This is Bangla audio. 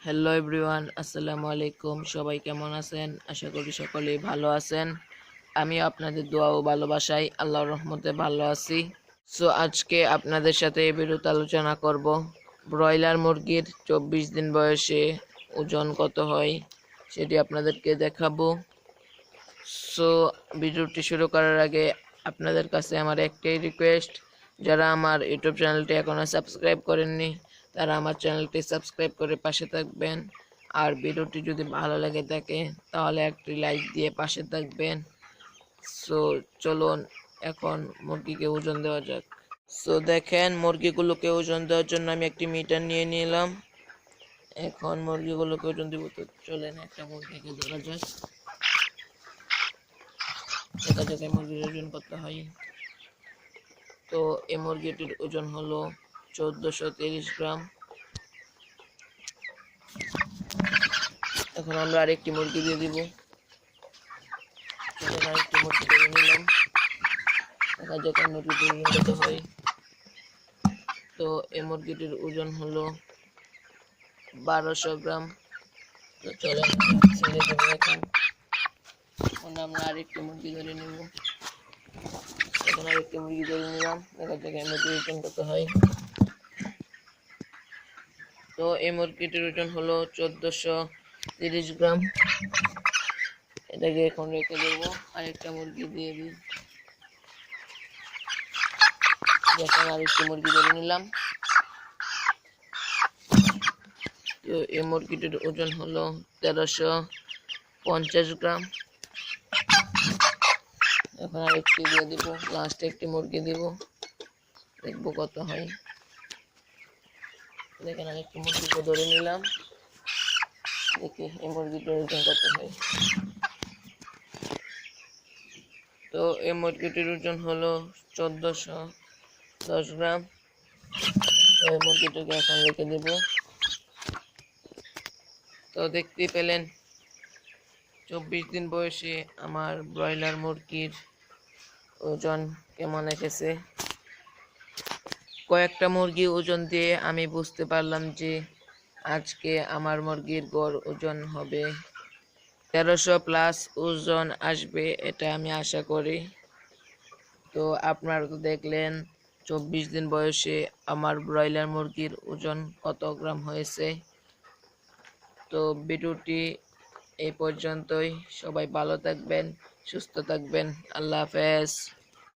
হ্যালো এভরিওয়ান আসসালামু আলাইকুম সবাই কেমন আছেন? আশা করি সকলেই ভালো আছেন। আমি আপনাদের দোয়া ও ভালোবাসাই আল্লাহর রহমতে ভালো আছি। সো আজকে আপনাদের সাথে এই বিরত আলোচনা করব। ব্রয়লার মুরগির চব্বিশ দিন বয়সে ওজন কত হয় সেটি আপনাদেরকে দেখাবো। সো ভিডিওটি শুরু করার আগে আপনাদের কাছে আমার একটাই রিকোয়েস্ট যারা আমার ইউটিউব চ্যানেলটি এখনও সাবস্ক্রাইব করেননি তারা আমার চ্যানেলটি সাবস্ক্রাইব করে পাশে থাকবেন। আর ভিডিওটি যদি ভালো লেগে থাকে, তাহলে একটি লাইক দিয়ে পাশে থাকবেন। সো, চলুন এখন মুরগিকে ওজন দেওয়া যাক। সো, দেখেন মুরগিগুলোকে ওজন দেওয়ার জন্য আমি একটি মিটার নিয়ে নিলাম। এখন মুরগিগুলোকে ওজন দিব। তো, চলেন একটা মুরগিকে ধরা যাক। দেখা যাক মুরগির ওজন করতে হয়। তো, এই মুরগিটির ওজন হলো চোদ্দশো তিরিশ গ্রাম। এখন আমরা আরেকটি মুরগি দিয়ে দিব। আরেকটি মুরগি দিয়ে নিলাম। দেখা যাক ওজন কত হয়, তো এই মুরগিটির ওজন হলো বারোশো গ্রাম। তো চলেন ছেড়ে দেবো এখন। এখন আমরা আরেকটি মুরগি ধরে নেব। এখন আরেকটি মুরগি ধরে নিলাম। দেখা যাক মুরগির ওজন কত হয়। তো এই মুরগিটির ওজন হলো চোদ্দোশো তিরিশ গ্রাম। এটাকে এখন রেখে দেবো। আরেকটা মুরগি দিয়ে দিই। এখন আরেকটি মুরগি ধরে নিলাম। তো এই মুরগিটির ওজন হলো তেরোশো পঞ্চাশ গ্রাম। এখন আরেকটি দিয়ে দিব। লাস্টে একটি মুরগি দিব। দেখব কত হয়। দেখেন আরেকটি মুরগিকে ধরে নিলাম। দেখি এই মুরগিটার ওজন কত হয়। তো এই মুরগিটির ওজন হলো চোদ্দোশো দশ গ্রাম। তো এই মুরগিটাকে এখন রেখে দেব। তো দেখতেই পেলেন, চব্বিশ দিন বয়সে আমার ব্রয়লার মুরগির ওজন কেমন এসেছে। কয়েকটা মুরগি ওজন দিয়ে আমি বুঝতে পারলাম যে আজকে আমার মুরগির গড় ওজন হবে তেরোশো প্লাস ওজন আসবে, এটা আমি আশা করি। তো আপনারা তো দেখলেন, চব্বিশ দিন বয়সে আমার ব্রয়লার মুরগির ওজন কত গ্রাম হয়েছে। তো ভিডিওটি এই পর্যন্তই। সবাই ভালো থাকবেন, সুস্থ থাকবেন। আল্লাহ হাফেজ।